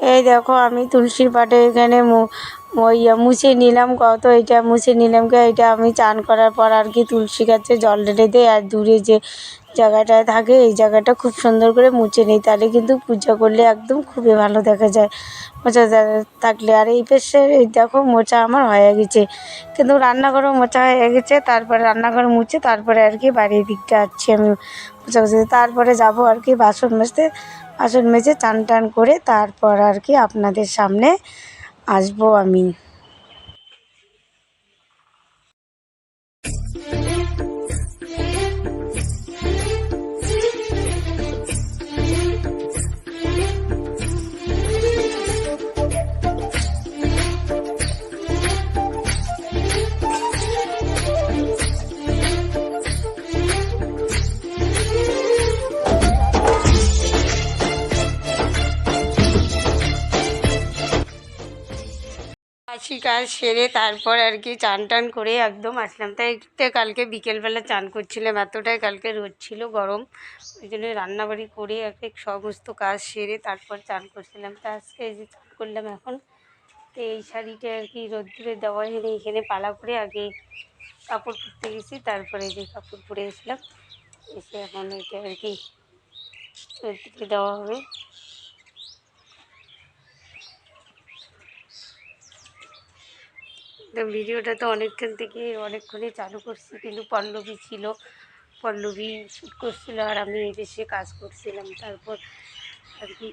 এই দেখো, আমি তুলসীর পাটে এখানে ইয়া মুছে নিলাম কত? এটা মুছে নিলাম কে? এটা আমি চান করার পর আর কি তুলসী গাছে জল ঢেলে দিই, আর দূরে যে জায়গাটায় থাকে, এই জায়গাটা খুব সুন্দর করে মুছে নিই। তাহলে কিন্তু পূজা করলে একদম খুবই ভালো দেখা যায়। মোচা থাকলে, আর এই পাশে এই দেখো মোচা আমার হয়ে গেছে। কিন্তু রান্নাঘরও মোচা হয়ে গেছে, তারপরে রান্নাঘর মুছে তারপরে আর কি বাড়ির দিকটা আসছি আমি মোচা মুছি তারপরে যাব আর কি বাসন মাজতে। বাসন মেজে চান টান করে তারপর আর কি আপনাদের সামনে আসব আমি। বাসি কাজ সেরে তারপর আর কি চান টান করে একদম আসলাম। তাই তো কালকে বিকেলবেলা চান করছিলাম, এতটাই কালকে রোদ ছিল, গরম। ওই জন্য রান্নাবাড়ি করে আর কি সমস্ত কাজ সেরে তারপর চান করছিলাম। তা আজকে যে চান করলাম এখন, তো এই শাড়িটা আর কি রোদ্দুরে দেওয়া হেরে এখানে পালা করে আগে কাপড় পরতে গেছি, তারপরে যে কাপড় পরে এসলাম এসে এখন এটা আর কি রোদ্দুরে দেওয়া হবে। তো ভিডিওটা তো অনেকক্ষণ থেকে অনেকক্ষণই চালু করছি, কিন্তু পল্লবী ছিল। পল্লবী শ্যুট করছিল আর আমি এই দেশে কাজ করছিলাম, তারপর আর কি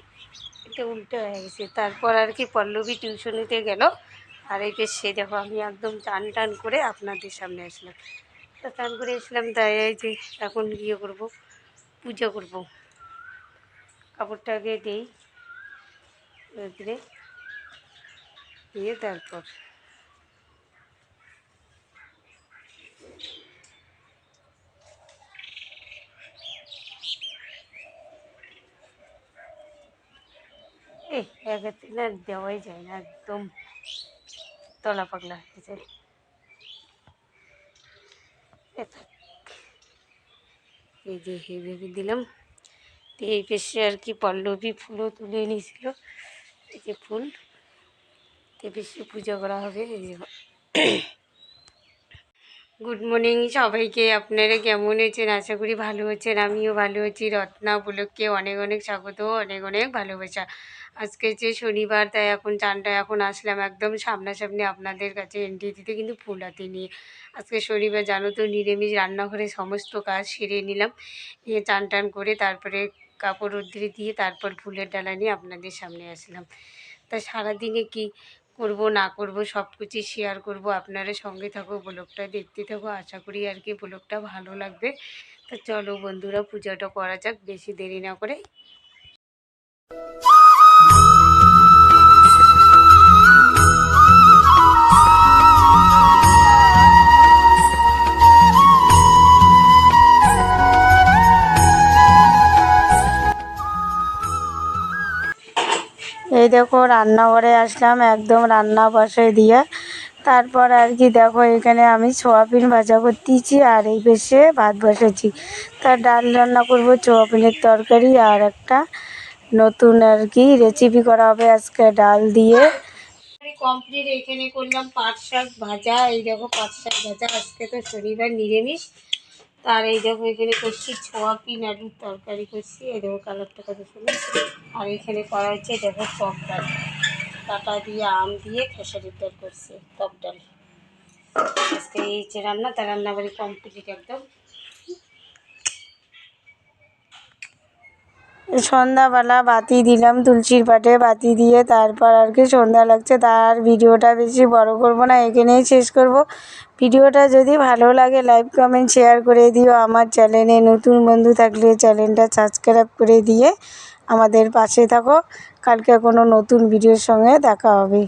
এটা উল্টো হয়ে গেছে। তারপর আর কি পল্লবী টিউশনিতে গেল আর এই সে দেখো, আমি একদম টান টান করে আপনাদের সামনে আসলাম। তো টান করে এসলাম তাই যে এখন ইয়ে করব, পুজো করব। কাপড়টাকে দিই দিয়ে তারপর এই একাতে না, দেওয়াই যায় না, একদম তলা পাগলা হয়ে যায়। এই যে এইভাবে দিলাম। তো এই পেশে আর কি পল্লবী ফুলও তুলে নিয়েছিল এই যে ফুল। তো বেশি পুজো করা হবে। এই যে গুড মর্নিং সবাইকে। আপনারা কেমন আছেন? আশা করি ভালো আছেন। আমিও ভালো আছি। রত্না উপলক্ষে অনেক অনেক স্বাগত, অনেক অনেক ভালোবাসা। আজকে যে শনিবার, তাই এখন চানটা এখন আসলাম একদম সামনাসামনি আপনাদের কাছে এন্ট্রি দিতে, কিন্তু ফুল হাতে নিয়ে। আজকে শনিবার, জানো তো, নিরামিষ রান্নাঘরে সমস্ত কাজ সেরে নিলাম। নিয়ে চান টান করে তারপরে কাপড় রোদ্রে দিয়ে তারপর ফুলের ডালা নিয়ে আপনাদের সামনে আসলাম। তা সারাদিনে কি করব, না করব, সব কিছু শেয়ার করব, আপনারা সঙ্গে থাকো, ব্লগটা দেখতে থাকো, আশা করি আর কি ব্লগটা ভালো লাগবে। তো চলো বন্ধুরা, পূজাটা করা যাক, বেশি দেরি না করে। দেখো রান্নাঘরে আসলাম, একদম রান্না বসাই দিয়ে। তারপর আর কি দেখো, এখানে আমি সোয়াবিন ভাজা করতেছি আর এই পেশে ভাত বসেছি তার ডাল রান্না করব, সোয়াবিনের তরকারি আর একটা নতুন আর কি রেসিপি করা হবে আজকে ডাল দিয়ে। কমপ্লিট এখানে করলাম পাট শাক ভাজা। এই দেখো, পাট শাক ভাজা। আজকে তো শনিবার নিরামিষ। তার এই দেখো এখানে করছি সোয়াবিন আলুর তরকারি করছি। এই দেখো কালারটা কত সুন্দর। আর এখানে করা হচ্ছে দেখো টক ডাল। কাটা দিয়ে আম দিয়ে খেসারির ডাল করছে টক ডাল। আজকে এই হচ্ছে রান্না, তার রান্নাবাড়ি কমপ্লিট একদম। সন্ধ্যাবেলা বাতি দিলাম, তুলসীর পাটে বাতি দিয়ে তারপর আর কি সন্ধ্যা লাগছে। তার ভিডিওটা বেশি বড় করব না, এখানেই শেষ করব। ভিডিওটা যদি ভালো লাগে, লাইক, কমেন্ট, শেয়ার করে দিও। আমার চ্যানেলে নতুন বন্ধু থাকলে চ্যানেলটা সাবস্ক্রাইব করে দিয়ে আমাদের পাশে থাকো। কালকে কোনো নতুন ভিডিওর সঙ্গে দেখা হবে।